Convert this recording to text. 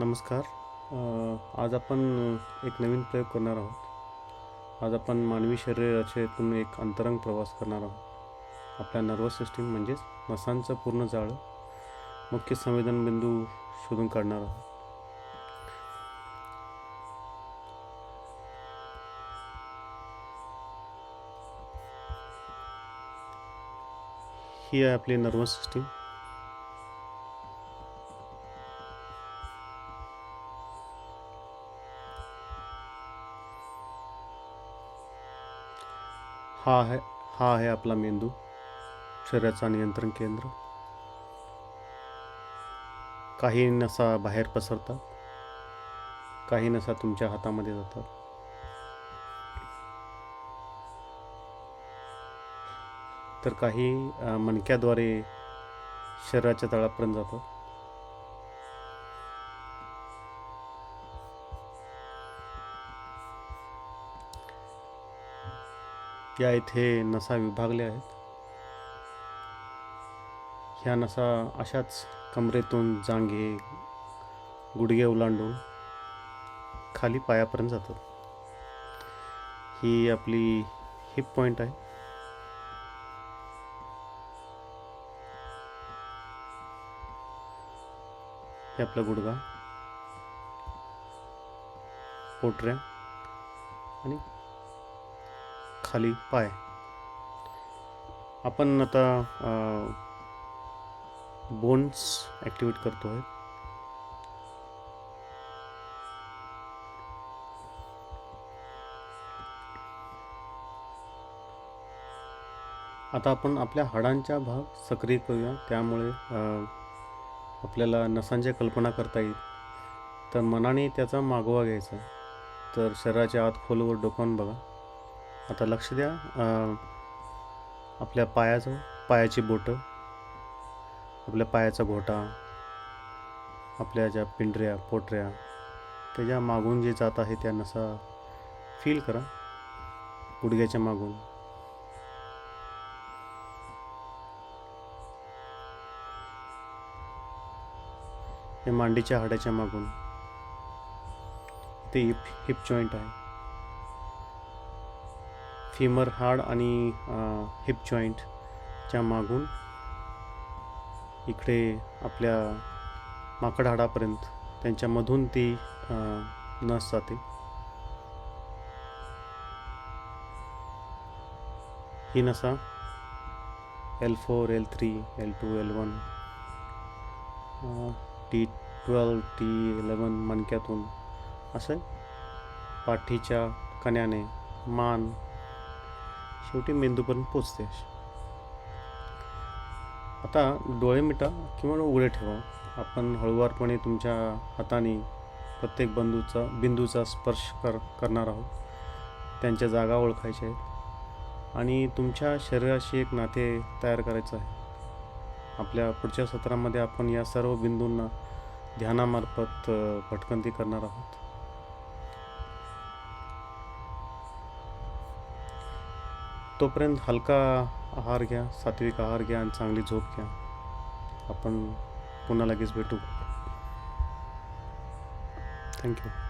नमस्कार. आज आपण एक नवीन प्रयोग करणार आहोत. आज आपण मानवी शरीराच्यातून एक अंतरंग प्रवास करणार आहोत. आपल्या नर्वस सिस्टीम म्हणजेच नसांचं पूर्ण जाळं मुख्य संवेदन बिंदू शोधून काढणार आहोत. ही आहे आपली नर्वस सिस्टीम हा आहे हा आहे आपला मेंदू शरीराचा नियंत्रण केंद्र. काही नसा बाहेर पसरतात काही नसा तुमच्या हातामध्ये जातात. तर काही मणक्याद्वारे शरीराच्या तळापर्यंत जातात. या इथे नसा विभागल्या आहेत? ह्या नसा अशाच कमरेतून जांघे गुडघे ओलांडून खाली पायापर्यंत जातात. ही आपली हिप पॉईंट आहे. हे आपला गुडगा पोटऱ्या आणि खाली पाय. आपण आता बोन्स ॲक्टिवेट करतो आहे आता आपण आपल्या हाडांचा भाग सक्रिय करूया. त्यामुळे आपल्याला नसांच्या कल्पना करता येईल. तर मनाने त्याचा मागोवा घ्यायचा. तर शरीराच्या आत खोलवर डोकावून बघा. आता लक्ष द्या. आपल्या पायाचं पायाची बोटं आपल्या पायाचा घोटा आपल्या ज्या पिंढऱ्या पोटऱ्या त्याच्या मागून जे जात आहे त्या नसा फील करा. गुडघ्याच्या मागून. हे मांडीच्या हाडाच्या मागून. ते हिप हिप जॉईंट आहे. फिमर हाड आणि हिप जॉईंटच्या मागून इकडे आपल्या माकड हाडापर्यंत त्यांच्यामधून ती नस जाते. ही नसा L four L three L two L one T twelve T eleven मणक्यातून असं पाठीच्या कण्याने मान शेवटी मेंदूपर्यंत पोचते आता डोळे मिटा किंवा उघडे ठेवा. आपण हळुवारपणे तुमच्या हाताने प्रत्येक बंधूचा बिंदूचा स्पर्श कर करणार आहोत. त्यांच्या जागा ओळखायच्या आहेत. आणि तुमच्या शरीराशी एक नाते तयार करायचं आहे. आपल्या पुढच्या सत्रामध्ये आपण या सर्व बिंदूंना ध्यानामार्फत भटकंती करणार आहोत. तोपर्यंत हलका आहार घ्या सात्विक आहार घ्या आणि चांगली झोप घ्या. आपण पुन्हा लगेच भेटू. थँक्यू